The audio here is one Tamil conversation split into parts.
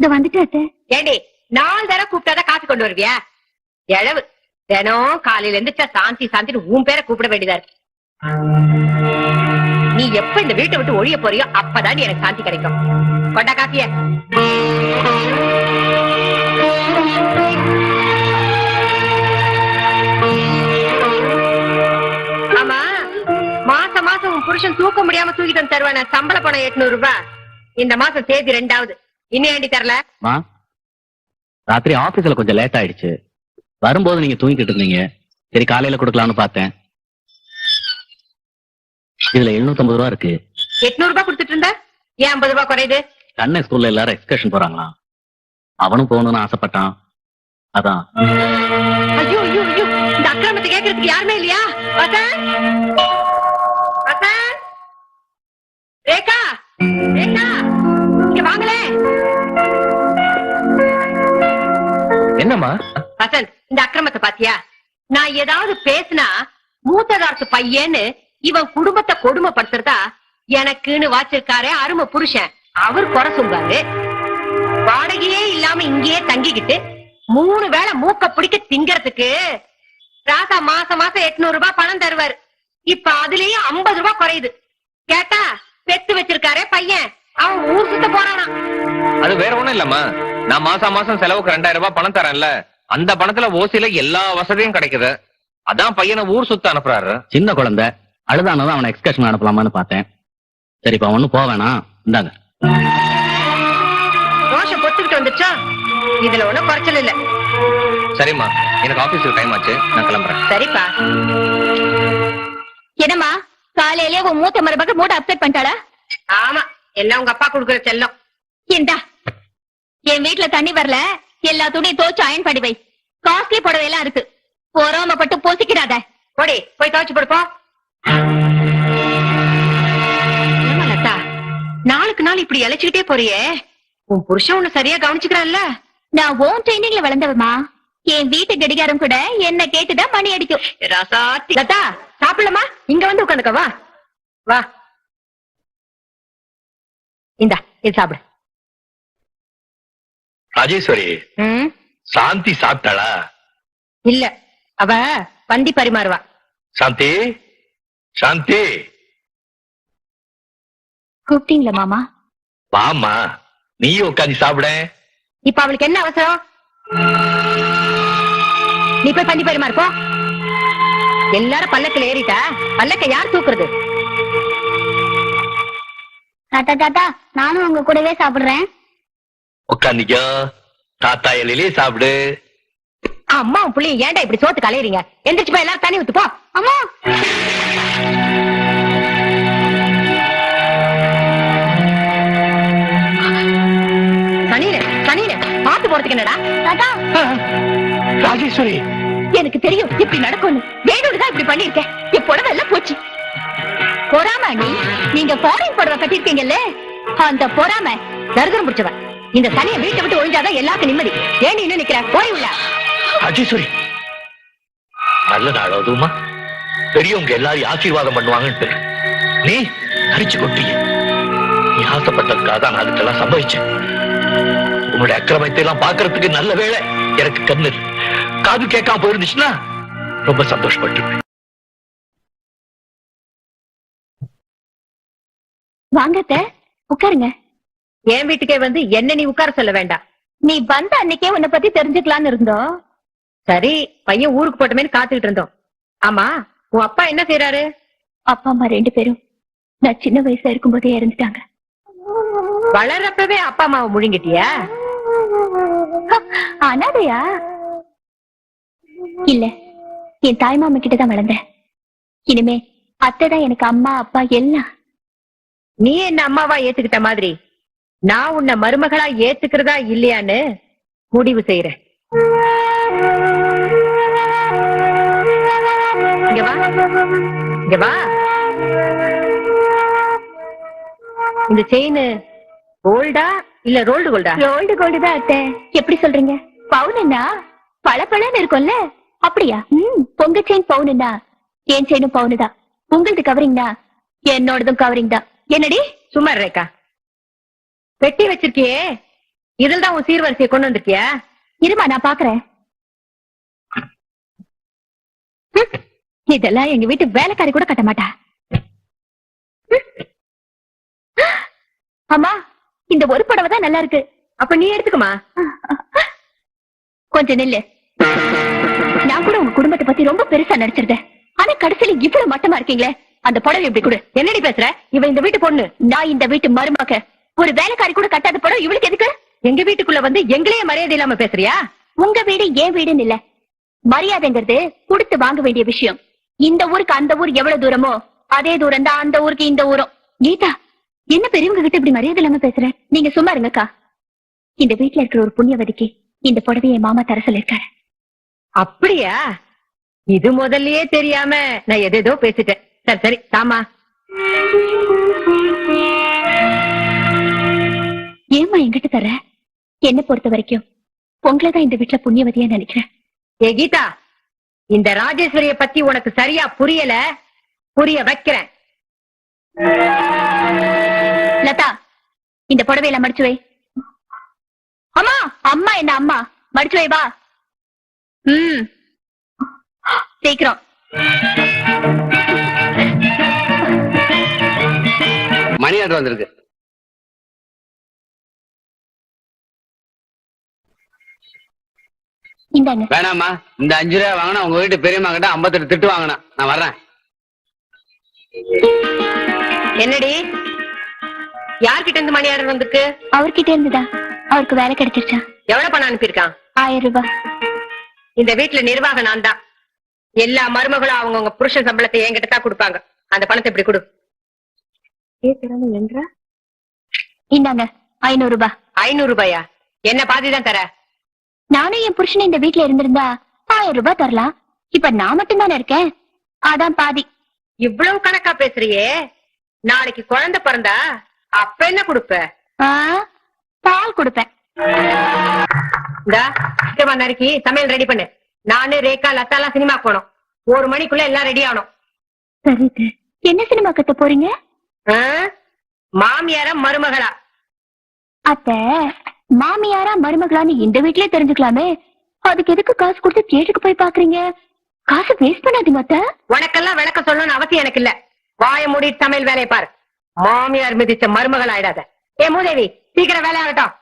இந்த வந்துட்டு ஏண்டி நாலு தடவை கூப்பிட்டாதான் காசு கொண்டு வருவியா? எழவு. தினம் காலையில எந்திரிச்சா சாந்தி சாந்தின்னு உன் பேரை கூப்பிட வேண்டியதா இருக்கு. நீ எப்ப இந்த வீட்டை விட்டு ஒழிய போறியோ அப்பதான் எனக்கு சாந்தி கிடைக்கும். கொண்டா காப்பிய ஆமா மாசம் மாசம் உன் புருஷன் தூக்க முடியாம தூக்கிட்டு வந்து தருவான சம்பள பணம் எட்நூறு ரூபாய். இந்த மாசம் தேதி ரெண்டாவது. இன்னும் ஏண்டி தரல மா ராத்திரி ஆபீஸ்ல கொஞ்சம் லேட் ஆயிடுச்சு. வரும்போது நீங்க தூங்கிட்டு இருந்தீங்க. சரி காலையில கொடுக்கலாம்னு பார்த்தேன். இதுல 750 ரூபா இருக்கு. எட்நூறு ரூபாய் கொடுத்துட்டு இருந்த? ஏன் ஐம்பது ரூபாய் குறையுது? கண்ணை ஸ்கூல்ல எல்லாரும் எக்ஸ்கர்ஷன் போறாங்களாம். அவனும் போகணும்னு ஆசைப்பட்டான். அதான். ஐயோ ஐயோ ஐயோ இந்த அக்கிரமத்தை கேட்கறதுக்கு யாருமே இல்லையா? வசந்த்? வசந்த்? ரேகா? ரேகா? என்னம்மா? வசந்த் இந்த அக்கிரமத்தை பாத்தியா? நான் ஏதாவது பேசினா மூத்ததார்த்து பையன்னு இவன் குடும்பத்தை கொடுமைப்படுத்துறதா எனக்குன்னு வாச்சிருக்காரே அருமை புருஷன். அவர் குறை சொல்வாரு. வாடகையே இல்லாம இங்கேயே தங்கிக்கிட்டு மூணு வேளை மூக்க பிடிக்க திங்கறதுக்கு ராசா மாசம் மாசம் எட்நூறு ரூபாய் பணம் தருவாரு. இப்ப அதுலயும் ஐம்பது ரூபாய் குறையுது. கேட்டா பெத்து வச்சிருக்காரே பையன். அவன் ஊர் சுத்த போறானா? அது வேற ஒண்ணும் இல்லம்மா. நான் மாசம் மாசம் செலவுக்கு ரெண்டாயிரம் ரூபாய் பணம் தரேன்ல. அந்த பணத்துல ஓசில எல்லா வசதியும் கிடைக்குது. அதான் பையனை ஊர் சுத்த அனுப்புறாரு. சின்ன குழந்தை. அழுதானதான் அவனை எக்ஸ்கர்ஷன் அனுப்பலாமான்னு பார்த்தேன். சரி இப்ப ஒண்ணும் போக வேணாம். இந்தாங்க. ரோஷம் பொத்துக்கிட்டு வந்துச்சா இதுல ஒண்ணும் குறைச்சல் இல்ல. சரிம்மா. எனக்கு ஆபீஸ்க்கு டைம் ஆச்சு. நான் கிளம்புறேன். சரிப்பா. என்னம்மா காலையிலேயே உன் மூத்த மருமக மூட அப்செட் பண்ணிட்டாளா? ஆமா. எல்லாம் உங்க அப்பா குடுக்குற செல்லம். இந்தா என் வீட்ல தண்ணி வரல. எல்லா துணியும் தோச்சு அயன் பண்ணி வை. காஸ்ட்லி புடவை எல்லாம் இருக்கு. பொறாமப்பட்டு பொசிக்கிறாத போடி போய் துவைச்சு போடுப்போம் ஏம்மா லதா? நாளுக்கு நாள் இப்படி இழைச்சுக்கிட்டே போறியே? உன் புருஷன் உன்னை சரியா கவனிச்சுக்கிறான்ல. நான் ஓன் ட்ரைனிங்ல வளர்ந்தவமா என் வீட்டு கடிகாரம் கூட என்ன கேட்டுதான் மணி அடிக்கும். ராசாத்தி. லதா சாப்பிடலாமா? இங்க வந்து உட்காந்துக்க வா. வா. இந்தா இது சாப்பிடு. ராஜேஸ்வரி சாந்தி சாப்பிட்டாளா? இல்ல அவ பந்தி பரிமாறுவா. சாந்தி சாந்தி. கூப்பிட்டீங்களா மாமா? வாமா நீயும் உட்காந்து சாப்பிட. இப்ப அவளுக்கு என்ன அவசரம்? நீ போய் பந்தி பரிமாறு போ. எல்லாரும் பல்லக்கில் ஏறிட்டா பல்லக்க யார் தூக்குறது? தாத்தா தாத்தா நானும் உங்க கூடவே சாப்பிடுறேன். உட்காந்துக்கோ தாத்தா இலையிலே சாப்பிடு. அம்மா உன் புள்ளைய ஏன்டா இப்படி சோத்து கலையறீங்க? எந்திரிச்சு போய் எல்லாரும் தண்ணி ஊத்து போ. அம்மா. சனியில சனியில பாத்து போறதுக்கு என்னடா? தாத்தா. ராஜேஸ்வரி. எனக்கு தெரியும் இப்படி நடக்கும்னு. வேணும்னு இப்படி பண்ணிருக்கேன் என் புடவை எல்லாம் போச்சு. பொறாம நீ நீங்க ஃபாரின் புடவை கட்டிருக்கீங்கல்ல? அந்த பொறாம தருதரம் பிடிச்சவன். இந்த சனியை வீட்டை விட்டு ஒழிஞ்சாதான் எல்லாருக்கும் நிம்மதி. ஏன் இன்னும் நிக்கிற? போய் உள்ள. ராஜேஸ்வரி நல்ல நாள் அதுவுமா? பெரியவங்க எல்லாரும் ஆசீர்வாதம் பண்ணுவாங்கன்னு நீ அரிச்சு கொட்டிய. நீ ஆசைப்பட்டதுக்காக தான் அதுக்கெல்லாம் சம்பவிச்சேன் உன்னுடைய அக்கிரமத்தை எல்லாம் பாக்குறதுக்கு நல்ல வேளை எனக்கு கண்ணு காது கேட்காம போயிருந்துச்சுன்னா ரொம்ப சந்தோஷப்பட்டு வாங்கத்த உட்காருங்க. என் வீட்டுக்கே வந்து என்ன நீ உட்கார சொல்ல வேண்டாம் நீ வந்த அன்னைக்கே உன்னை பத்தி தெரிஞ்சுக்கலாம்னு இருந்தோம். சரி பையன் ஊருக்கு போட்டமேன்னு காத்துக்கிட்டு இருந்தோம். ஆமா உன் அப்பா என்ன செய்யறாரு அப்பா அம்மா ரெண்டு பேரும் நான் சின்ன வயசுல இருக்கும்போதே இறந்துட்டாங்க. வளர்றப்பவே அப்பா அம்மாவை முழுங்கிட்டியா? அனாதையா இல்ல என் தாய் மாமா கிட்டதான் வளர்ந்தேன். இனிமே அத்தை தான் எனக்கு அம்மா அப்பா எல்லாம். நீ என்ன அம்மாவா ஏத்துக்கிட்ட மாதிரி? நான் உன்னை மருமகளா ஏத்துக்கிறதா இல்லையான்னு முடிவு செய்யறேன் இங்க வா. இங்க வா. இந்த செயின் கோல்டா இல்ல ரோல்டு கோல்டா ரோல்டு கோல்டு தான் அத்தை. எப்படி சொல்றீங்க? பவுனுன்னா பளபளன்னு இருக்கும்ல? அப்படியா? ம் பொங்க செயின் பவுனுன்னா என் செயினும் பவுனு தான். உங்களது கவரிங்னா என்னோடதும் கவரிங் தான். என்னடி? சும்மா ரேக்கா பெட்டி வச்சிருக்கியே. இதில் தான் உன் சீர்வரிசையை கொண்டு வந்திருக்கியா? இருமா நான் பாக்குறேன். இதெல்லாம் எங்க வீட்டு வேலைக்காரி கூட கட்ட மாட்டா. அம்மா இந்த ஒரு புடவை தான் நல்லா இருக்கு. அப்ப நீ எடுத்துக்குமா கொஞ்சம் நெல்லு. நான் கூட உங்க குடும்பத்தை பத்தி ரொம்ப பெருசா நடிச்சிருந்தேன் ஆனா கடைசியில இவ்வளவு மட்டமா இருக்கீங்களே. அந்த புடவை எப்படி கொடு. என்னடி பேசுற? இவ இந்த வீட்டு பொண்ணு. நான் இந்த வீட்டு மருமக. ஒரு வேலைக்காரி கூட கட்டாத படம் இவளுக்கு எதுக்கு? எங்க வீட்டுக்குள்ள வந்து எங்களையே மரியாதை இல்லாம பேசுறியா? உங்க வீடு ஏன் வீடுன்னு இல்ல. மரியாதைங்கிறது கொடுத்து வாங்க வேண்டிய விஷயம். இந்த ஊருக்கு அந்த ஊர் எவ்வளவு தூரமோ அதே தூரம் தான் அந்த ஊருக்கு இந்த ஊரும். கீதா என்ன பெரியவங்க கிட்ட இப்படி மரியாதை இல்லாம பேசுற? நீங்க சும்மா இருங்கக்கா. இந்த வீட்டுல இருக்கிற ஒரு புண்ணியவதிக்கு இந்த புடவைய என் மாமா தர சொல்லிருக்காரு அப்படியா? இது முதல்லயே தெரியாம நான் எதேதோ பேசிட்டேன். சரி சரி தாமா ஏமா என்கிட்ட தர என்ன பொறுத்த வரைக்கும்? உங்களை தான் இந்த வீட்டுல புண்ணியவதியா நினைக்கிறேன். ஏ கீதா இந்த ராஜேஸ்வரிய பத்தி உனக்கு சரியா புரியல? புரிய வைக்கிறேன். லதா இந்த புடவையில மடிச்சு வை. அம்மா அம்மா என்ன அம்மா? மடிச்சு வை வா. ம். சீக்கிரம். மணி ஆர்டர் வந்திருக்கு. வேணாம்மா. இந்த அஞ்சு ரூபா வாங்கினா உங்க வீட்டு பெரியம்மா கிட்ட ஐம்பத்தெட்டு திட்டு வாங்கினா. நான் வர்றேன். என்னடி? யார்கிட்ட இருந்து மணி ஆர்டர் வந்திருக்கு? அவர்கிட்ட இருந்துதா? அவருக்கு வேலை கிடைச்சிருச்சா? எவ்வளவு பணம் அனுப்பியிருக்கான்? ஆயிரம் ரூபாய் இந்த வீட்டுல நிர்வாகம் நான் தான் எல்லா மருமகளும் அவங்கவுங்க புருஷன் சம்பளத்தை என்கிட்ட தான் கொடுப்பாங்க. அந்த பணத்தை இப்படி கொடு. இந்தாங்க ஐநூறு ரூபாய் ஐநூறு ரூபாயா? என்ன பாதி தான் தர? நானும் என் புருஷன் இந்த வீட்டுல இருந்திருந்தா ஆயிரம் ரூபாய் தரலாம். இப்ப நான் மட்டும் தானே இருக்கேன்? அதான் பாதி. இவ்வளவு கணக்கா பேசுறியே? நாளைக்கு குழந்தை பிறந்தா அப்ப என்ன கொடுப்ப? ஆ, பால் கொடுப்பேன். இந்தா சீக்கிரமா நறுக்கி சமையல் ரெடி பண்ணு. நானு ரேகா லதா எல்லாம் சினிமா போனோம். ஒரு மணிக்குள்ள எல்லாம் ரெடி ஆகணும் சரி என்ன சினிமா கத்த போறீங்க? மாமியாரா மருமகளா? அத்த மாமியாரா மருமகளான்னு இந்த வீட்லயே தெரிஞ்சுக்கலாமே. அதுக்கு எதுக்கு காசு கொடுத்து தியேட்டருக்கு போய் பாக்குறீங்க காசு வேஸ்ட் பண்ணாதீங்க அத்த. உனக்கெல்லாம் விளக்க சொல்லணும்னு அவசியம் எனக்கு இல்ல. வாய மூடிட்டு சமையல் வேலையை பாரு. மாமியார் மிதிச்ச மருமகள் ஆயிடாத. ஏ மூதேவி சீக்கிரம் வேலை ஆகட்டும்.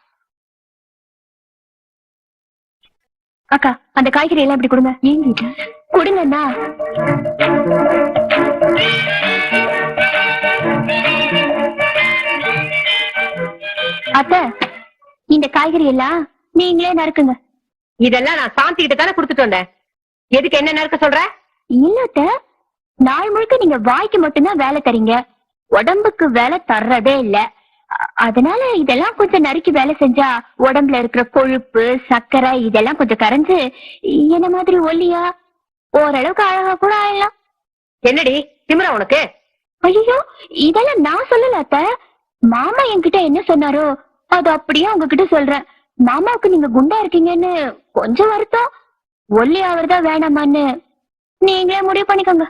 அக்கா அந்த காய்கறி எல்லாம் இப்படி கொடுங்க. ஏங்க கொடுங்கண்ணா. அத்த இந்த காய்கறி எல்லாம் நீங்களே நறுக்குங்க. இதெல்லாம் நான் சாந்தி கிட்ட தானே கொடுத்துட்டு வந்தேன். எதுக்கு என்ன நறுக்க சொல்ற? இல்ல அத்த நாள் முழுக்க நீங்க வாய்க்கு மட்டும்தான் வேலை தரீங்க. உடம்புக்கு வேலை தர்றதே இல்ல. அதனால இதெல்லாம் கொஞ்சம் நறுக்கி வேலை செஞ்சா உடம்புல இருக்கிற கொழுப்பு சர்க்கரை இதெல்லாம் கொஞ்சம் கரைஞ்சு என்ன மாதிரி ஒல்லியா ஓரளவுக்கு அழகா கூட ஆயிடலாம். என்னடி திமிரா உனக்கு? ஐயோ இதெல்லாம் நான் சொல்லல அத்த. மாமா என்கிட்ட என்ன சொன்னாரோ அது அப்படியே உங்ககிட்ட சொல்றேன். மாமாவுக்கு நீங்க குண்டா இருக்கீங்கன்னு கொஞ்சம் வருத்தம். ஒல்லி ஆவறதா வேணாமான்னு. நீங்களே முடிவு பண்ணிக்கோங்க.